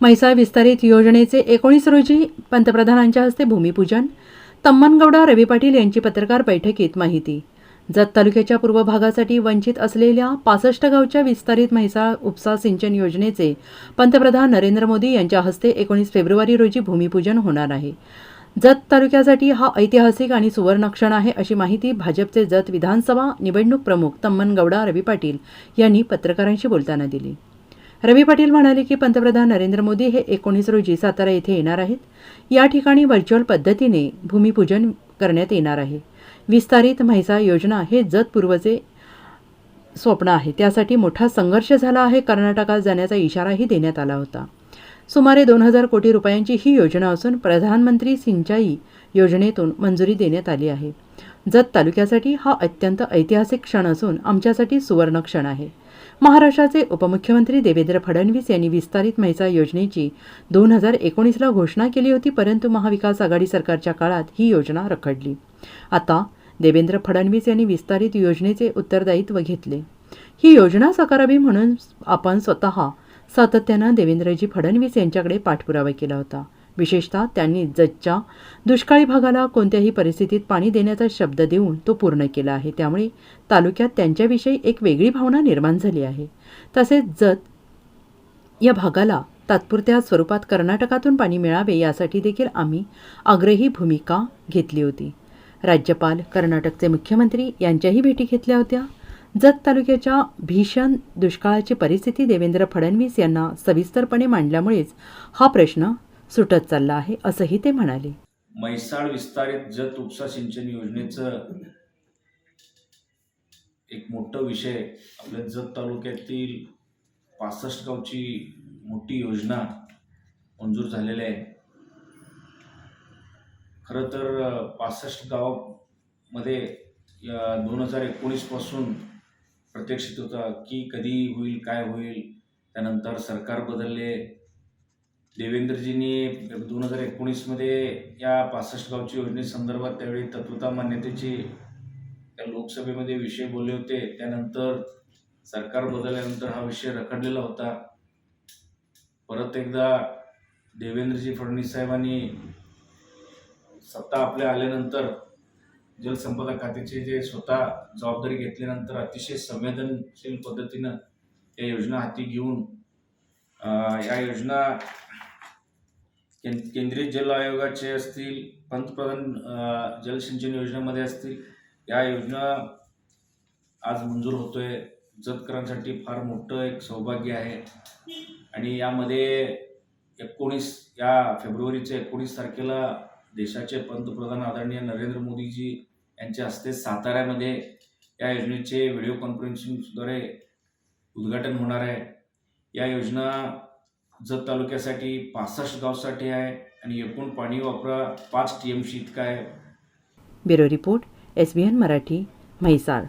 म्हैसाळ विस्तारित योजनेचे एकोणीस रोजी पंतप्रधानांच्या हस्ते भूमिपूजन. तम्मनगौडा रवी पाटील यांची पत्रकार बैठकीत माहिती. जत तालुक्याच्या पूर्व भागासाठी वंचित असलेल्या पासष्ट गावच्या विस्तारित म्हैसाळ उपसा सिंचन योजनेचे पंतप्रधान नरेंद्र मोदी यांच्या हस्ते एकोणीस फेब्रुवारी रोजी भूमिपूजन होणार आहे. जत तालुक्यासाठी हा ऐतिहासिक आणि सुवर्णक्षण आहे अशी माहिती भाजपचे जत विधानसभा निवडणूक प्रमुख तम्मनगौडा रवी पाटील यांनी पत्रकारांशी बोलताना दिली. रवी पाटील म्हणाले की पंतप्रधान नरेंद्र मोदी हे एकोणीस रोजी सातारा येथे येणार आहेत. या ठिकाणी व्हर्च्युअल पद्धतीने भूमिपूजन करण्यात येणार आहे. विस्तारित म्हैसा योजना हे जतपूर्वचे स्वप्न आहे. त्यासाठी मोठा संघर्ष झाला आहे. कर्नाटकात जाण्याचा इशाराही देण्यात आला होता. सुमारे दोन हजार कोटी रुपयांची ही योजना असून प्रधानमंत्री सिंचाई योजनेतून मंजुरी देण्यात आली आहे. जत तालुक्यासाठी हा अत्यंत ऐतिहासिक क्षण असून आमच्यासाठी सुवर्ण क्षण आहे. महाराष्ट्राचे उपमुख्यमंत्री देवेंद्र फडणवीस यांनी विस्तारित म्हैसा योजनेची दोन हजार एकोणीसला घोषणा केली होती परंतु महाविकास आघाडी सरकारच्या काळात ही योजना रखडली. आता देवेंद्र फडणवीस यांनी विस्तारित योजनेचे उत्तरदायित्व घेतले. ही योजना साकारावी म्हणून आपण स्वतः सातत्यानं देवेंद्रजी फडणवीस यांच्याकडे पाठपुरावा केला होता. विशेषतः त्यांनी जतच्या दुष्काळी भागाला कोणत्याही परिस्थितीत पाणी देण्याचा शब्द देऊन तो पूर्ण केला आहे. त्यामुळे तालुक्यात त्यांच्याविषयी एक वेगळी भावना निर्माण झाली आहे. तसेच जत या भागाला तात्पुरत्या स्वरूपात कर्नाटकातून पाणी मिळावे यासाठी देखील आम्ही आग्रही भूमिका घेतली होती. राज्यपाल कर्नाटकचे मुख्यमंत्री यांच्याही भेटी घेतल्या होत्या. जत तालुक्याच्या भीषण दुष्काळाची परिस्थिती देवेंद्र फडणवीस यांना सविस्तरपणे मांडल्यामुळेच हा प्रश्न सुटत चालला आहे असंही ते म्हणाले. म्हैसाळ विस्तारित जत उपसा सिंचन योजनेचं एक मोठं विषय. आपल्या जत तालुक्यातील पासष्ट गावची मोठी योजना मंजूर झालेली आहे. खरं तर पासष्ट गावामध्ये या दोन हजार एकोणीसपासून प्रत्यक्षित होता की कधी होईल काय होईल त्यानंतर सरकार बदलले. देवेंद्रजींनी दोन हजार एकोणीसमध्ये या पासष्ट गावची योजनेसंदर्भात त्यावेळी तत्वता मान्यतेची त्या लोकसभेमध्ये विषय बोलले होते. त्यानंतर सरकार बदलल्यानंतर हा विषय रखडलेला होता. परत एकदा देवेंद्रजी फडणवीस साहेबांनी सत्ता आपल्या आल्यानंतर जलसंपदा खात्याचे जे स्वतः जबाबदारी घेतल्यानंतर अतिशय संवेदनशील पद्धतीनं या योजना हाती घेऊन या योजना केंद्रीय जल आयोगाचे असतील पंतप्रधान जलसिंचन योजनेमध्ये असतील या योजना आज मंजूर होतोय. जतकरांसाठी फार मोठं एक सौभाग्य आहे. आणि यामध्ये एकोणीस या फेब्रुवारीच्या एकोणीस तारखेला देशाचे पंतप्रधान आदरणीय नरेंद्र मोदीजी यांच्या हस्ते साताऱ्यामध्ये या योजनेचे व्हिडिओ कॉन्फरन्सिंगद्वारे उद्घाटन होणार आहे. या योजना जत तालुक्यासाठी पासष्ट गावसाठी आहे आणि एकूण पाणी वापरा पाच टी एम सी इतका आहे. Bureau report S B N Marathi Mhaisal.